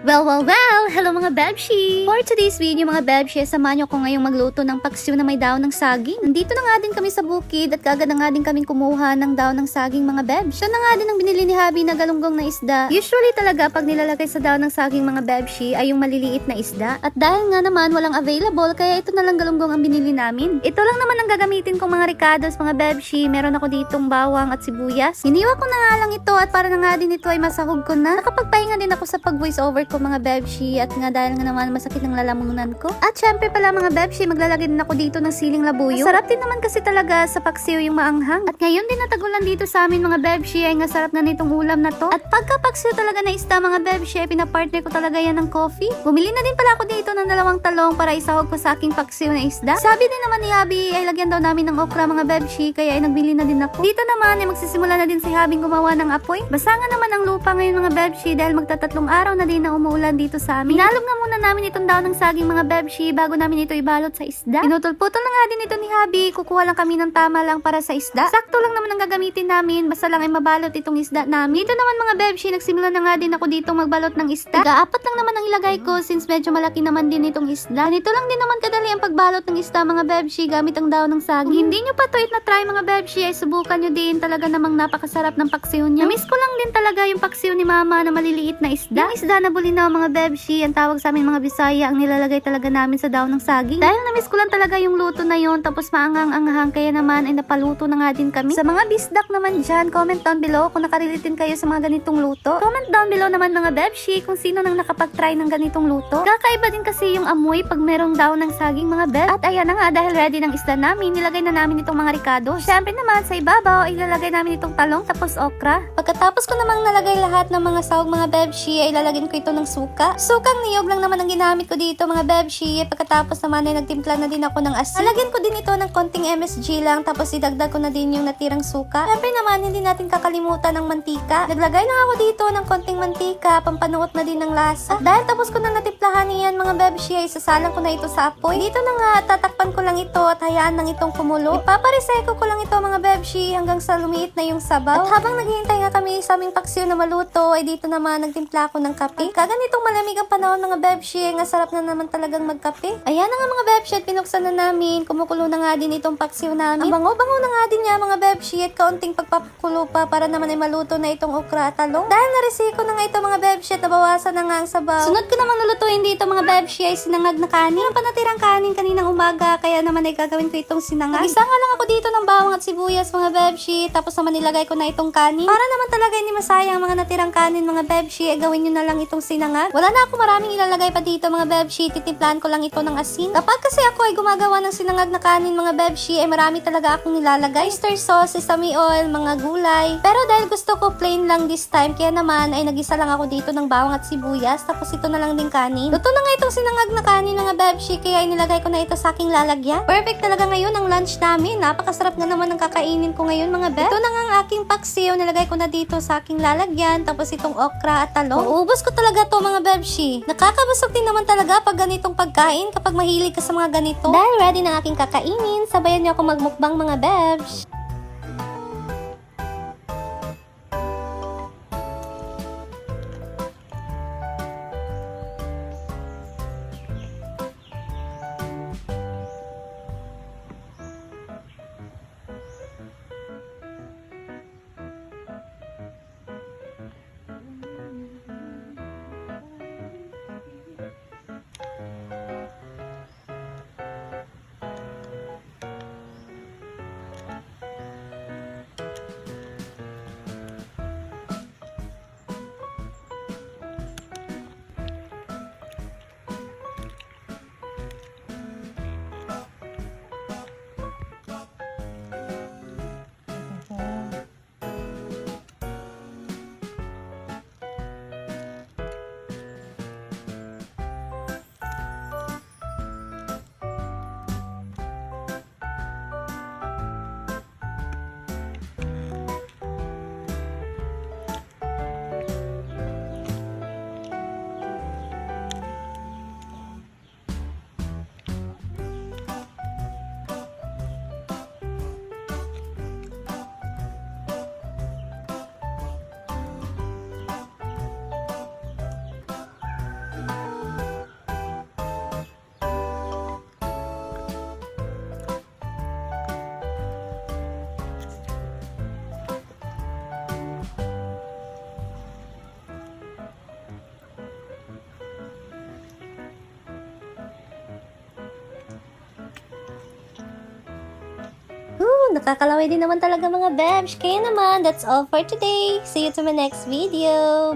Well, well, well! Hello mga Bebshi! For today's video mga Bebshi, samahan niyo ko ngayong magluto ng paksiw na may daon ng saging. Nandito na nga din kami sa bukid at kagad na nga din kaming kumuha ng daon ng saging mga Bebshi. Siya na nga din ang binili ni Habi na galunggong na isda. Usually talaga pag nilalagay sa daon ng saging mga Bebshi ay yung maliliit na isda. At dahil nga naman walang available kaya ito na lang galunggong ang binili namin. Ito lang naman ang gagamitin kong mga ricados mga Bebshi. Meron ako ditong bawang at sibuyas. Iniwa ko na nga lang ito at para na nga din ito ay masahog ko na. Nakapagpahinga din ako sa pag-voice over ko mga Bebshi at nga dahil nga naman masakit ng lalamunan ko. At syempre pala mga Bebshi, maglalagay din ako dito ng siling labuyo. Sarap din naman kasi talaga sa paksiw yung maanghang. At ngayon din natagulan dito sa amin mga Bebshi ay nga sarap na nitong ulam na to. At pagka paksiw talaga na isda mga Bebshi, pinapartner ko talaga yan ng coffee. Bumili na din pala ako dito ng dalawang talong para isahog ko sa aking paksiw na isda. Sabi din naman ni Habi ay lagyan daw namin ng okra mga Bebshi kaya ay nagbili na din ako. Dito naman ay magsisimula na din si Habing gumawa ng apoy. Basa nga naman ang lupa ngayon mga Bebshi dahil magtatatlong araw na din na umuulan dito sa amin. Hinalog nga muna namin itong daon ng saging mga Bebshi bago namin ito ibalot sa isda. Pinutol-putol na nga din ito ni Habi. Kukuha lang kami ng tama lang para sa isda. Sakto lang naman ang gagamitin namin. Basta lang ay mabalot itong isda namin. Dito naman mga Bebshi, nagsimula na nga din ako dito magbalot ng isda. Tiga-apat lang naman ang ilagay ko since medyo malaki naman din itong isda. Ganito lang din naman kadali ang pagbalot ng isda mga Bebshi gamit ang daon ng saging. Kung hindi nyo pa to it na try mga Bebshi ay subukan nyo din talaga namang napakasarap ng paksiw niya. Namiss ko lang din talaga yung paksiw ni mama na maliliit na isda. Yung isda na bulinaw mga Bebshi, ang tawag sa amin mga Bisaya, ang nilalagay talaga namin sa daon ng saging. Dahil namiss ko lang talaga yung luto na yon tapos maangang-anghang kaya naman ay napaluto na nga din kami. Sa mga bisdak naman dyan, comment down below kung nakarelate din kayo sa mga ganitong luto. Comment down below naman mga Bebshi kung sino nang nakapag-try ng ganitong luto. Kakaiba din kasi yung amoy pag merong daon ng saging mga Beb. At ayan na nga dahil ready ng isda namin, nilagay na namin itong mga ricado. Siyempre naman sa ibabaw, ilalagay namin itong talong tapos okra. Pagkatapos ko namang nalagay lahat ng mga sahog mga Bebshi, ay ilalagyan ko ito ng suka. Sukang niyog lang naman ang ginamit ko dito mga Bebshi. Pagkatapos naman ay nagtimpla na din ako ng asin. Lalagyan ko din ito ng konting MSG lang tapos idagdag ko na din yung natirang suka. Siyempre naman, hindi natin kakalimutan ng mantika. Naglagay lang ako dito ng konting mantika, pampanuot na din ng lasa. At dahil tapos ko na natimplahan niyan mga Bebshi, ay sasalang ko na ito sa apoy. Dito na nga, tatakpan ko lang ito at hayaan lang itong kumulo. Ipapareseko ko lang ito mga Bebshi hanggang sa lumiit na yung sabaw. At habang naghihintay nga kami sa aming paksiw na maluto, ay dito naman nagtimpla ako ng kape. Kaganitong malamig ang panahon mga Bebshi, ay nga sarap na naman talagang magkape. Ayan na nga mga Bebshi at pinuksan na namin. Kumukulo na nga din itong paksiw namin. Ang bango-bango na nga din niya mga Bebshi at kaunting pagpapakulo pa para naman ay maluto na itong okra at talong. Dahil naresiko na nga ito mga Bebshi at nabawasan na nga ang sabaw. Sunod ko namang lulutuin dito mga Bebshi ay sinangag na kanin. Ang panatirang kanin kaninang umaga kaya naman ay gagawin ko itong sinangag. Isa nga lang ako dito ng bawang at sibuyas mga Bebshi tapos naman nilagay ko na itong kanin. Para naman talaga hindi masayang ang mga natirang kanin mga Bebshi ay gawin nyo na lang itong sinangag. Wala na ako maraming ilalagay pa dito mga Bebshi. Titimplan ko lang ito ng asin. Kapag kasi ako ay gumagawa ng sinangag na kanin mga Bebshi ay marami talaga akong nilalagay. Oyster sauce, sesame oil, mga gulay. Pero dahil gusto ko plain lang this time kaya naman ay nagisa lang ako dito ng bawang at sibuyas tapos ito na lang din kanin. Luto na nga itong sinangag na kanin mga Bebshi kaya inilagay ko na ito sa aking lalagyan. Perfect talaga ngayon ang lunch namin. Napakasarap na naman ang kakainin ko ngayon mga Beb. Ito na nga ang aking paksiw. Nilagay ko na dito sa aking lalagyan tapos itong okra at talong. Uubos ko talaga to mga Bebshi. Nakakabusog din naman talaga pag ganitong pagkain kapag mahilig ka sa mga ganito. Dahil ready na aking kakainin, sabayan niyo ako magmukbang mga Bebs. Nakakalaway din naman talaga mga Bebs. Kaya naman, that's all for today. See you to my next video.